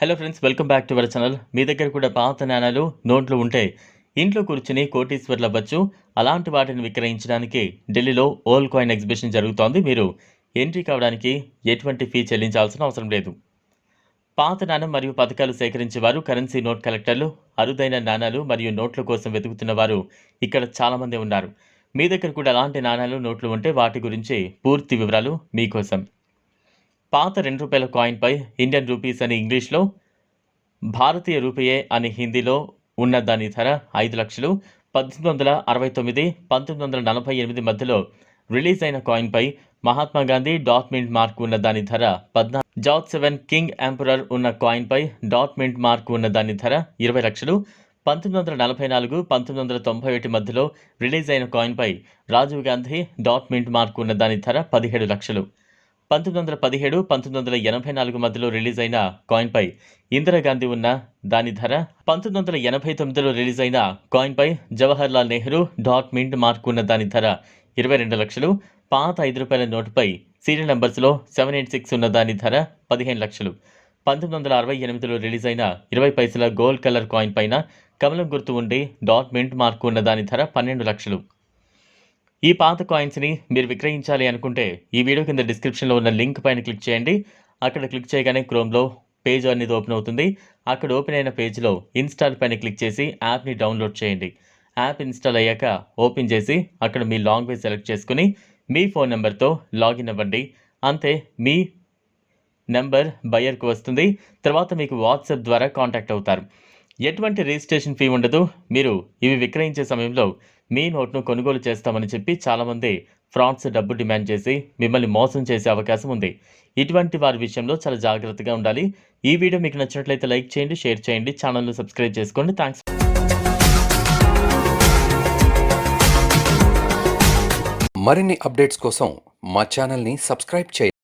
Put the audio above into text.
Hello friends welcome back to our channel మీ దగ్గర కూడా పాత నాణాలు నోట్లు ఉంటే ఇంట్లో కూర్చుని కోటీశ్వర్లు అవ్వచ్చు. అలాంటి వాటిని విక్రయించడానికి ఢిల్లీలో ఓల్ కాయిన్ ఎగ్జిబిషన్ జరుగుతోంది. మీరు ఎంట్రీ కావడానికి ఎటువంటి ఫీ చెల్లించాల్సిన అవసరం లేదు. పాత నాణం మరియు పథకాలు సేకరించేవారు కరెన్సీ నోట్ కలెక్టర్లు అరుదైన నాణాలు మరియు నోట్ల కోసం వెతుకుతున్న వారు ఇక్కడ చాలామంది ఉన్నారు. మీ దగ్గర కూడా అలాంటి నాణాలు నోట్లు ఉంటే వాటి గురించి పూర్తి వివరాలు మీకోసం. పాత రెండు రూపాయల కాయిన్పై ఇండియన్ రూపీస్ అని ఇంగ్లీష్లో భారతీయ రూపాయే అని హిందీలో ఉన్న దాని ధర ఐదు లక్షలు పద్దెనిమిది వందల అరవై తొమ్మిది పంతొమ్మిది వందల నలభై ఎనిమిది మధ్యలో రిలీజ్ అయిన కాయిన్పై Mahatma Gandhi dot mint mark ఉన్న దాని ధర పద్నా జాట్ సెవెన్ కింగ్ ఎంపరర్ ఉన్న కాయిన్పై డాట్ మింట్ మార్క్ ఉన్న దాని ధర ఇరవై లక్షలు పంతొమ్మిది వందల నలభై నాలుగు పంతొమ్మిది వందల తొంభై ఒకటి మధ్యలో రిలీజ్ అయిన కాయిన్పై Rajiv Gandhi dot mint mark ఉన్న దాని ధర పదిహేడు లక్షలు. పంతొమ్మిది వందల పదిహేడు పంతొమ్మిది వందల ఎనభై నాలుగు మధ్యలో రిలీజ్ అయిన కాయిన్పై ఇందిరాగాంధీ ఉన్న దాని ధర పంతొమ్మిది వందల ఎనభై తొమ్మిదిలో రిలీజ్ అయిన కాయిన్పై Jawahar Lal Nehru dot mint mark ఉన్న దాని ధర ఇరవై రెండు లక్షలు పాత ఐదు రూపాయల నోటుపై సీరియల్ నంబర్స్లో సెవెన్ ఎయిట్ సిక్స్ ఉన్న దాని ధర పదిహేను లక్షలు. పంతొమ్మిది వందల అరవై ఎనిమిదిలో రిలీజ్ అయిన ఇరవై పైసల గోల్డ్ కలర్ కాయిన్ పైన కమలం గుర్తు ఉండి డాట్ మింట్ మార్క్ ఉన్న దాని ధర పన్నెండు లక్షలు. ఈ పాత కాయిన్స్ని మీరు విక్రయించాలి అనుకుంటే ఈ వీడియో కింద డిస్క్రిప్షన్లో ఉన్న లింక్ పైన క్లిక్ చేయండి. అక్కడ క్లిక్ చేయగానే క్రోమ్లో పేజ్ అనేది ఓపెన్ అవుతుంది. అక్కడ ఓపెన్ అయిన పేజ్లో ఇన్స్టాల్ పైన క్లిక్ చేసి యాప్ని డౌన్లోడ్ చేయండి. యాప్ ఇన్స్టాల్ అయ్యాక ఓపెన్ చేసి అక్కడ మీ లాంగ్వేజ్ సెలెక్ట్ చేసుకుని మీ ఫోన్ నెంబర్తో లాగిన్ అవ్వండి. అంతే మీ నెంబర్ బయర్కు వస్తుంది. తర్వాత మీకు వాట్సాప్ ద్వారా కాంటాక్ట్ అవుతారు. ఎటువంటి రిజిస్ట్రేషన్ ఫీ ఉండదు. మీరు ఇవి విక్రయించే సమయంలో మీ నోట్ను కొనుగోలు చేస్తామని చెప్పి చాలామంది ఫ్రాడ్స్ డబ్బు డిమాండ్ చేసి మిమ్మల్ని మోసం చేసే అవకాశం ఉంది. ఇటువంటి వారి విషయంలో చాలా జాగ్రత్తగా ఉండాలి. ఈ వీడియో మీకు నచ్చినట్లయితే లైక్ చేయండి షేర్ చేయండి ఛానల్ను సబ్స్క్రైబ్ చేసుకోండి. థ్యాంక్స్ మరిన్ని అప్డేట్స్ కోసం మా ఛానల్ని సబ్స్క్రైబ్ చేయండి.